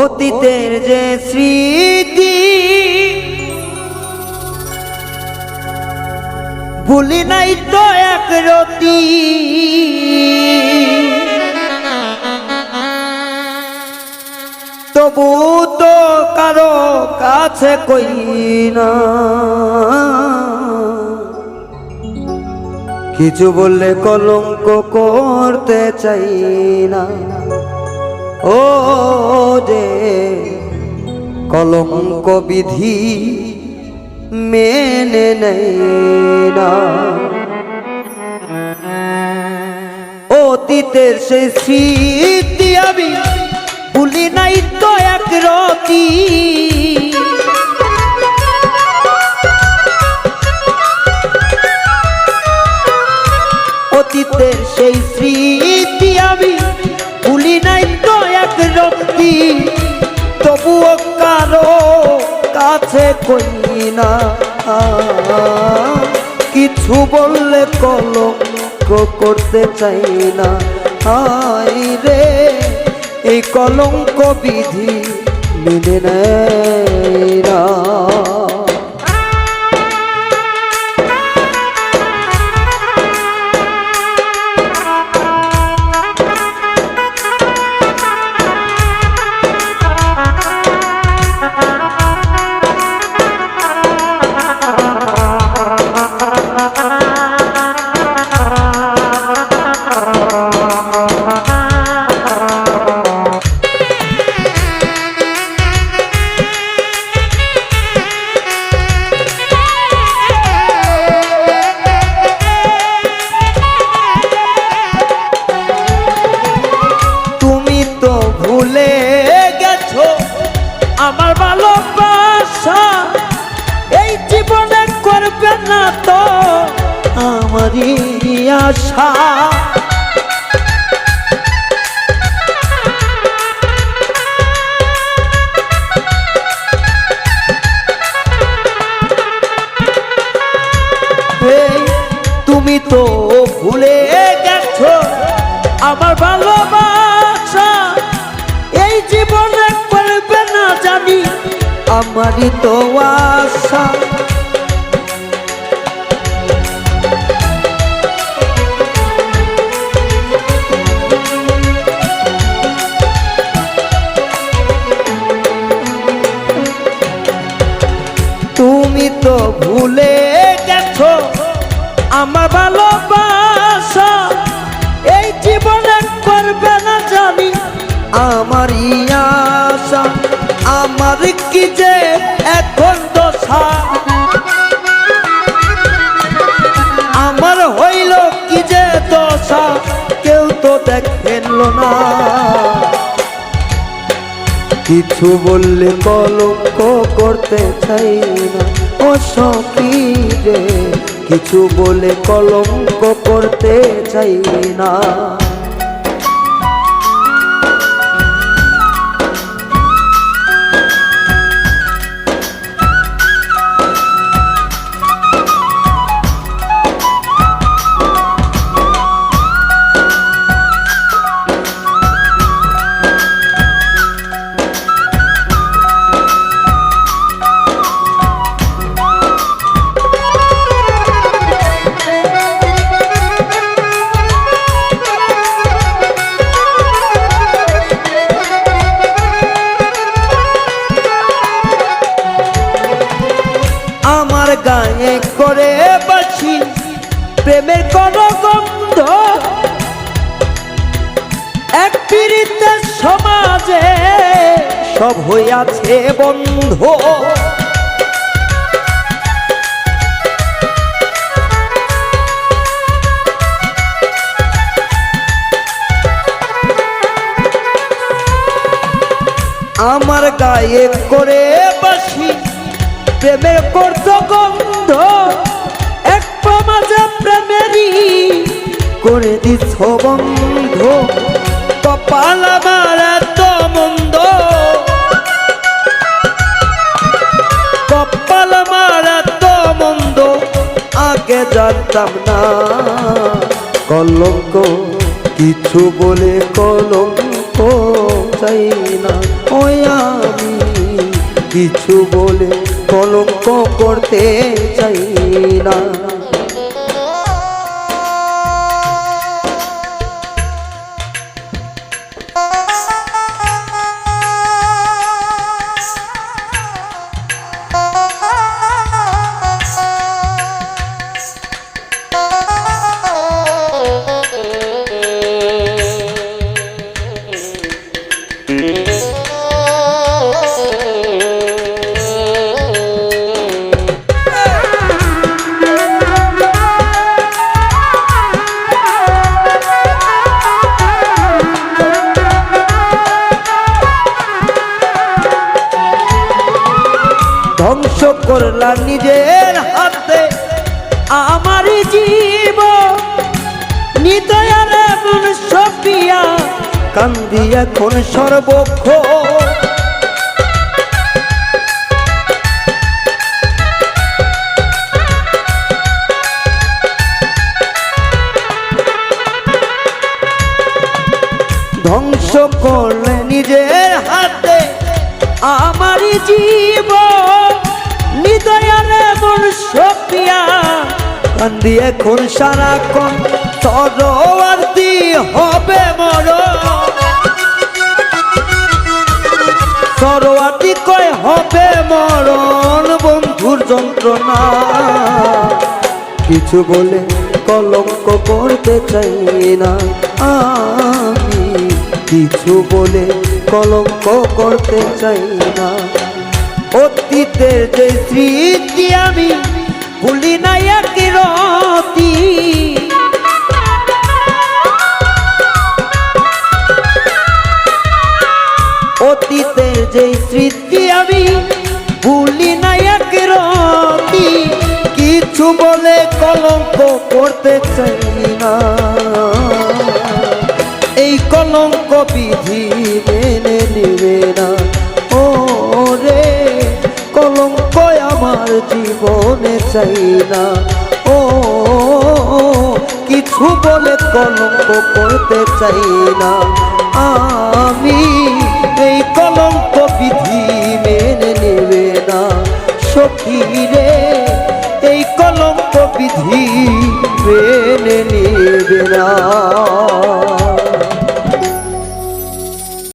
অতীতের যে স্মৃতি, ভুলি নাই তো এক রতি। তবু তো কারও কাছে কই না। কিছু বললে কলঙ্ক করতে চাই না। ও কলঙ্ক বিধি মেনে না অতীতের সে স্মৃতি কই কিছু বললে কলঙ্ক করতে চাই না আই রে, এই কলঙ্ক বিধি মেনে নেয় না। আশা তুমি তো ভুলে গেছো আমার ভালোবাসা। এই জীবনে করবে না জানি, আমারই তো আশা। আমার আশা। আমার কি যে এখন দশা? আমার হইল কি যে দশা? কেউ তো দেখেন না। কিছু বললে কলঙ্ক করতে চাই না। ও রে, কিছু বলে কলঙ্ক করতে চাই না। বাছি, প্রেমের কোন গন্ধ এক পীড়িতের সমাজে সব হইয়াছে বন্ধ। আমার গায়ে করে বাসি প্রেমের করত গন্ধ করে দিছ বন্ধ। কপাল আমার এত মন্দ। কপাল আমার এত মন্দ, আগে জানতাম না। কলঙ্ক, কিছু বলে কলঙ্ক চাই না। ওই আমি কিছু বলে কলঙ্ক করতে চাই না। ধ্বংস করলা নিজের হাতে। আমার জীব নিদয়ার এমন সপিয়া, কান্দি এখন সর্বক্ষ। ধ্বংস করলে নিজের হাতে আমার জীব এমন সপিয়া, কান্দি এখন সারাক্ষণ। তরোয়ার্দি হবে মর সরোয়ার্দি কয় হবে মরণ, বন্ধুর যন্ত্রণা। কিছু বলে কলঙ্ক করতে চাই না আমি। কিছু বলে কলঙ্ক করতে চাই না অতীতের যে স্মৃতি আমি ভুলি না এক রতি। অতীতের যে স্মৃতি আমি ভুলি না এক রতি। কিছু বলে কলঙ্ক করতে চাই না এই কলঙ্ক বিধি মেনে নেবে না। চাই না ও, কিছু বলে কলঙ্ক করতে চাই না আমি এই কলঙ্ক বিধি মেনে নেবে না। সখী রে, এই কলঙ্ক বিধি মেনে নেবে না।